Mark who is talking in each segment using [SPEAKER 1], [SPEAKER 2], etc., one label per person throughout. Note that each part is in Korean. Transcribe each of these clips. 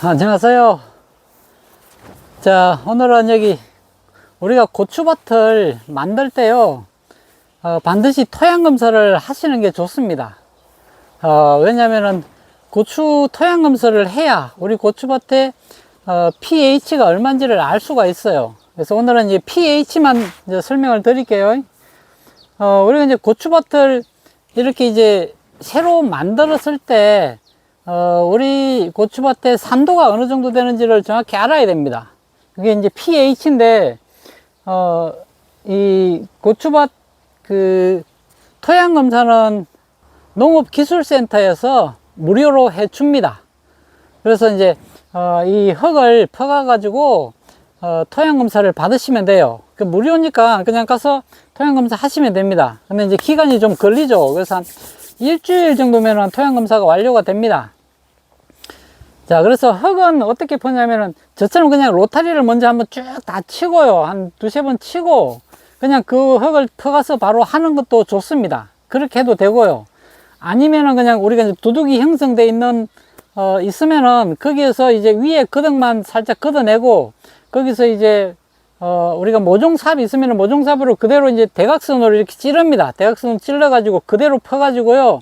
[SPEAKER 1] 안녕하세요. 자, 오늘은 여기 우리가 고추밭을 만들 때요, 어, 반드시 토양 검사를 하시는 게 좋습니다. 어, 왜냐면은 고추 토양 검사를 해야 우리 고추밭에 어, pH가 얼마인지를 알 수가 있어요. 그래서 오늘은 이제 pH만 이제 설명을 드릴게요. 어, 우리가 이제 고추밭을 이렇게 이제 새로 만들었을 때, 어, 우리 고추밭에 산도가 어느 정도 되는지를 정확히 알아야 됩니다. 그게 이제 pH인데, 어, 이 고추밭 그 토양 검사는 농업기술센터에서 무료로 해줍니다. 그래서 이제, 어, 이 흙을 퍼가가지고, 어, 토양 검사를 받으시면 돼요. 그 무료니까 그냥 가서 토양 검사 하시면 됩니다. 근데 이제 기간이 좀 걸리죠. 그래서 한 일주일 정도면은 토양 검사가 완료가 됩니다. 자, 그래서 흙은 어떻게 퍼냐면은 저처럼 그냥 로타리를 먼저 한번 쭉 다 치고요. 한 두세 번 치고 그냥 그 흙을 퍼가서 바로 하는 것도 좋습니다. 그렇게 해도 되고요. 아니면은 그냥 우리가 두둑이 형성돼 있는 어 있으면은 거기에서 이제 위에 거덕만 살짝 걷어내고 거기서 이제 어 우리가 모종삽이 있으면은 모종삽으로 그대로 이제 대각선으로 이렇게 찌릅니다. 대각선으로 찔러 가지고 그대로 퍼 가지고요.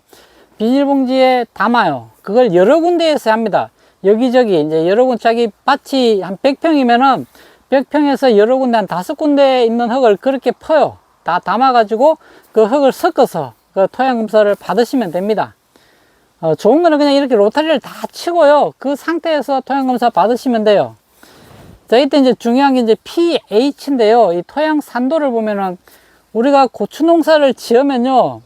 [SPEAKER 1] 비닐봉지에 담아요. 그걸 여러 군데에서 합니다. 여기저기 이제 여러 군 자기 밭이 한 100평이면은 100평에서 여러 군데 한 다섯 군데 있는 흙을 그렇게 퍼요. 다 담아 가지고 그 흙을 섞어서 그 토양 검사를 받으시면 됩니다. 어, 좋은 거는 그냥 이렇게 로타리를 다 치고요. 그 상태에서 토양 검사 받으시면 돼요. 자, 이때 이제 중요한 게 이제 pH인데요. 이 토양 산도를 보면은 우리가 고추 농사를 지으면요.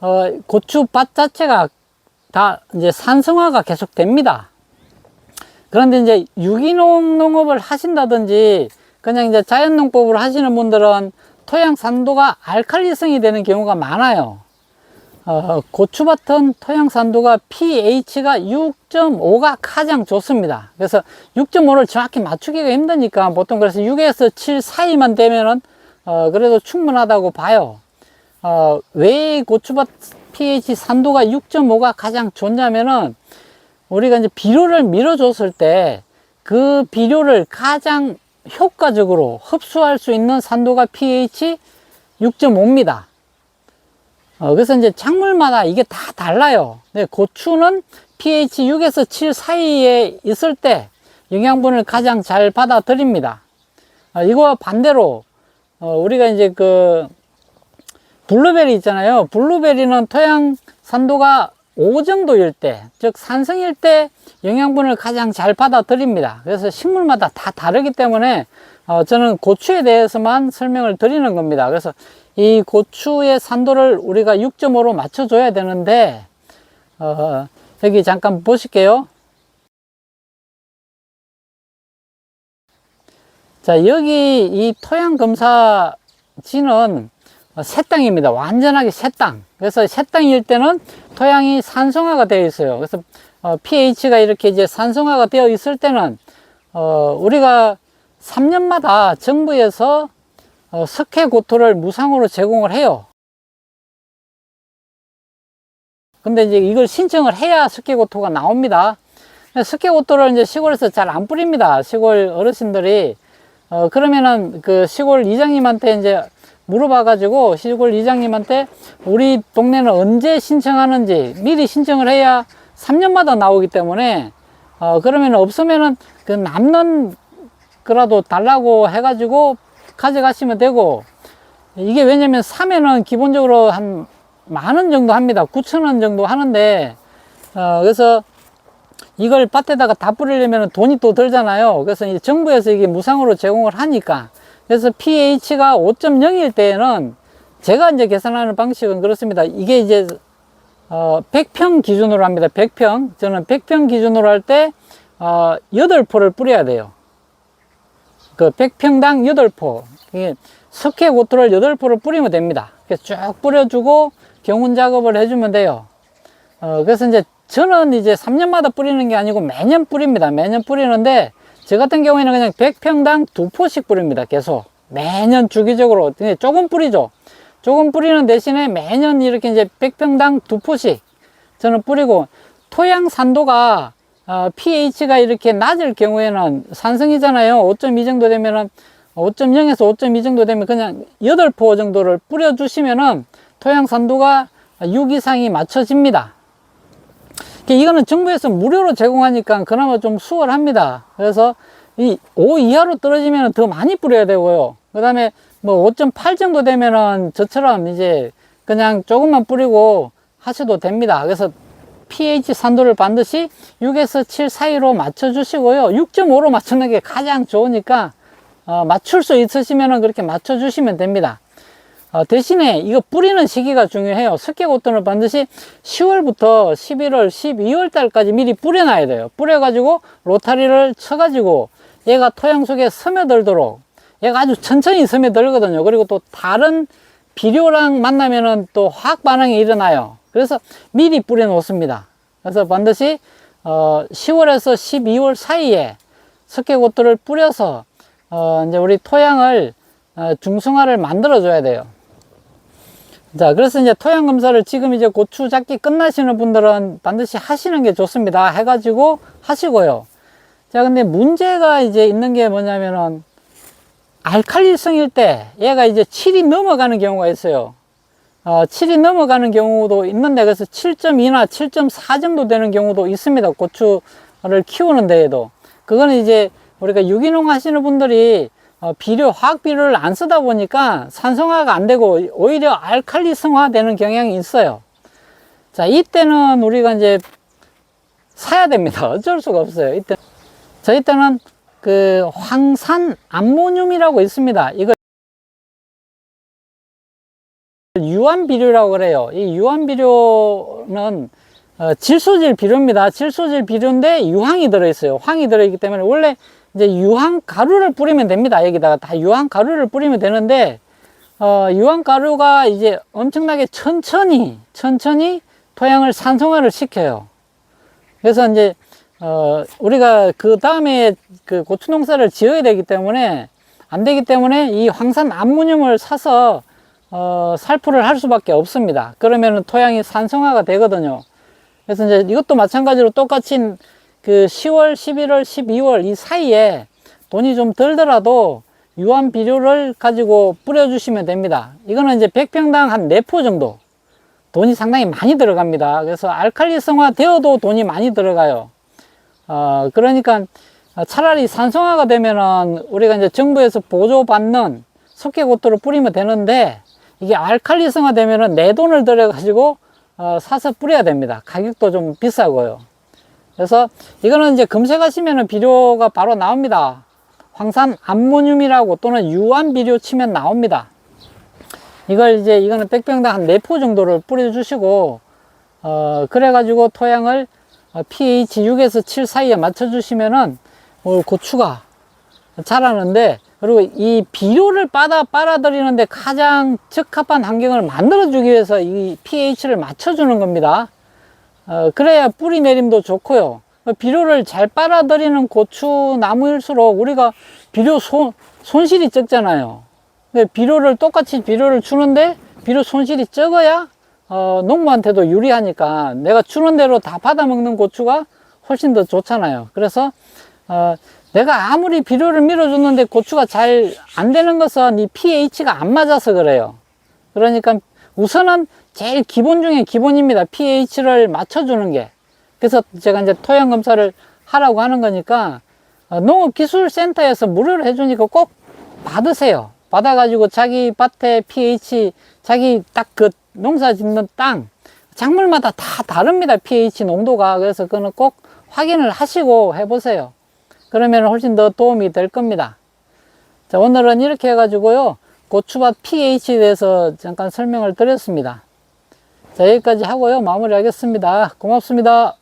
[SPEAKER 1] 어, 고추 밭 자체가 다 이제 산성화가 계속 됩니다. 그런데 이제 유기농 농업을 하신다든지 그냥 이제 자연 농법으로 하시는 분들은 토양 산도가 알칼리성이 되는 경우가 많아요. 어, 고추밭은 토양 산도가 pH가 6.5가 가장 좋습니다. 그래서 6.5를 정확히 맞추기가 힘드니까 보통 그래서 6에서 7 사이만 되면은 어, 그래도 충분하다고 봐요. 어, 왜 고추밭 pH 산도가 6.5가 가장 좋냐면은 우리가 이제 비료를 밀어줬을 때 그 비료를 가장 효과적으로 흡수할 수 있는 산도가 pH 6.5입니다. 어, 그래서 이제 작물마다 이게 다 달라요. 근데 고추는 pH 6에서 7 사이에 있을 때 영양분을 가장 잘 받아들입니다. 어, 이거와 반대로, 어, 우리가 이제 그, 블루베리 있잖아요. 블루베리는 토양 산도가 5 정도일 때, 즉 산성일 때 영양분을 가장 잘 받아들입니다. 그래서 식물마다 다 다르기 때문에 어, 저는 고추에 대해서만 설명을 드리는 겁니다. 그래서 이 고추의 산도를 우리가 6.5로 맞춰줘야 되는데 어, 여기 잠깐 보실게요. 자 여기 이 토양 검사지는 새 땅입니다. 완전하게 새 땅. 그래서 새 땅일 때는 토양이 산성화가 되어 있어요. 그래서 어, pH가 이렇게 이제 산성화가 되어 있을 때는 어, 우리가 3년마다 정부에서 어, 석회 고토를 무상으로 제공을 해요. 근데 이제 이걸 신청을 해야 석회 고토가 나옵니다. 석회 고토를 이제 시골에서 잘 안 뿌립니다. 시골 어르신들이 어, 그러면은 그 시골 이장님한테 이제 물어봐가지고 시골 이장님한테 우리 동네는 언제 신청하는지 미리 신청을 해야 3년마다 나오기 때문에 어, 그러면 없으면은 그 남는 거라도 달라고 해가지고 가져가시면 되고 이게 왜냐면 사면은 기본적으로 한 만 원 정도 합니다. 9천 원 정도 하는데 어, 그래서 이걸 밭에다가 다 뿌리려면 돈이 또 들잖아요. 그래서 정부에서 이게 무상으로 제공을 하니까 그래서 pH가 5.0일 때에는 제가 이제 계산하는 방식은 그렇습니다. 이게 이제 어, 100평 기준으로 합니다. 100평. 저는 100평 기준으로 할 때, 어, 8포를 뿌려야 돼요. 그 100평당 8포. 이게 석회 고토를 8포를 뿌리면 됩니다. 그래서 쭉 뿌려주고 경운 작업을 해주면 돼요. 어, 그래서 이제 저는 이제 3년마다 뿌리는 게 아니고 매년 뿌립니다. 매년 뿌리는데 저 같은 경우에는 그냥 100평당 두 포씩 뿌립니다. 계속. 매년 주기적으로. 근데 조금 뿌리죠. 조금 뿌리는 대신에 매년 이렇게 이제 100평당 두 포씩 저는 뿌리고 토양 산도가 어, pH가 이렇게 낮을 경우에는 산성이잖아요. 5.2 정도 되면은 5.0에서 5.2 정도 되면 그냥 8포 정도를 뿌려주시면은 토양 산도가 6 이상이 맞춰집니다. 이거는 정부에서 무료로 제공하니까 그나마 좀 수월합니다. 그래서 이 5 이하로 떨어지면 더 많이 뿌려야 되고요. 그 다음에 뭐 5.8 정도 되면은 저처럼 이제 그냥 조금만 뿌리고 하셔도 됩니다. 그래서 pH 산도를 반드시 6에서 7 사이로 맞춰주시고요. 6.5로 맞추는 게 가장 좋으니까 어, 맞출 수 있으시면 그렇게 맞춰주시면 됩니다. 어, 대신에 이거 뿌리는 시기가 중요해요. 석회고토는 반드시 10월부터 11월, 12월 달까지 미리 뿌려놔야 돼요. 뿌려 가지고 로타리를 쳐 가지고 얘가 토양 속에 스며들도록 얘가 아주 천천히 스며들거든요. 그리고 또 다른 비료랑 만나면은 또 화학 반응이 일어나요. 그래서 미리 뿌려 놓습니다. 그래서 반드시 어 10월에서 12월 사이에 석회고토를 뿌려서 어 이제 우리 토양을 어 중성화를 만들어 줘야 돼요. 자, 그래서 이제 토양 검사를 지금 이제 고추 잡기 끝나시는 분들은 반드시 하시는 게 좋습니다. 해가지고 하시고요. 자, 근데 문제가 이제 있는 게 뭐냐면은 알칼리성일 때 얘가 이제 7이 넘어가는 경우가 있어요. 어, 7이 넘어가는 경우도 있는데 그래서 7.2나 7.4 정도 되는 경우도 있습니다. 고추를 키우는 데에도. 그거는 이제 우리가 유기농 하시는 분들이 어, 비료, 화학 비료를 안 쓰다 보니까 산성화가 안 되고 오히려 알칼리성화 되는 경향이 있어요. 자, 이때는 우리가 이제 사야 됩니다. 어쩔 수가 없어요. 이때. 자, 이때는 그 황산 암모늄이라고 있습니다. 이거 유한 비료라고 그래요. 이 유한 비료는 어, 질소질 비료입니다. 질소질 비료인데 유황이 들어있어요. 황이 들어있기 때문에 원래 이제 유황 가루를 뿌리면 됩니다. 여기다가 다 유황 가루를 뿌리면 되는데 어, 유황 가루가 이제 엄청나게 천천히 천천히 토양을 산성화를 시켜요. 그래서 이제 어, 우리가 그 다음에 그 고추 농사를 지어야 되기 때문에 안 되기 때문에 이 황산 암모늄을 사서 어, 살포를 할 수밖에 없습니다. 그러면은 토양이 산성화가 되거든요. 그래서 이제 이것도 마찬가지로 똑같이 그 10월, 11월, 12월 이 사이에 돈이 좀 들더라도 유한 비료를 가지고 뿌려주시면 됩니다. 이거는 이제 100평당 한 4포 정도 돈이 상당히 많이 들어갑니다. 그래서 알칼리성화 되어도 돈이 많이 들어가요. 어, 그러니까 차라리 산성화가 되면은 우리가 이제 정부에서 보조받는 석회고토를 뿌리면 되는데 이게 알칼리성화 되면은 내 돈을 들여가지고 어, 사서 뿌려야 됩니다. 가격도 좀 비싸고요. 그래서 이거는 이제 검색하시면은 비료가 바로 나옵니다. 황산 암모늄이라고 또는 유한 비료 치면 나옵니다. 이걸 이제 이거는 백병당 한 4포 정도를 뿌려주시고 어, 그래가지고 토양을 어, pH 6에서 7 사이에 맞춰주시면은 어, 고추가 자라는데 그리고 이 비료를 빨아 빨아들이는데 가장 적합한 환경을 만들어 주기 위해서 이 pH를 맞춰주는 겁니다. 어, 그래야 뿌리 내림도 좋고요. 비료를 잘 빨아들이는 고추 나무일수록 우리가 비료 손, 손실이 적잖아요. 비료를 똑같이 비료를 주는데 비료 손실이 적어야 어, 농부한테도 유리하니까 내가 주는 대로 다 받아먹는 고추가 훨씬 더 좋잖아요. 그래서 어, 내가 아무리 비료를 밀어줬는데 고추가 잘 안 되는 것은 이 pH가 안 맞아서 그래요. 그러니까 우선은 제일 기본 중에 기본입니다. pH를 맞춰주는 게. 그래서 제가 이제 토양 검사를 하라고 하는 거니까 어, 농업기술센터에서 무료로 해주니까 꼭 받으세요. 받아가지고 자기 밭에 pH, 자기 딱 그 농사 짓는 땅, 작물마다 다 다릅니다. pH 농도가. 그래서 그거는 꼭 확인을 하시고 해보세요. 그러면 훨씬 더 도움이 될 겁니다. 자, 오늘은 이렇게 해가지고요. 고추밭 pH에 대해서 잠깐 설명을 드렸습니다. 자, 여기까지 하고요. 마무리 하겠습니다. 고맙습니다.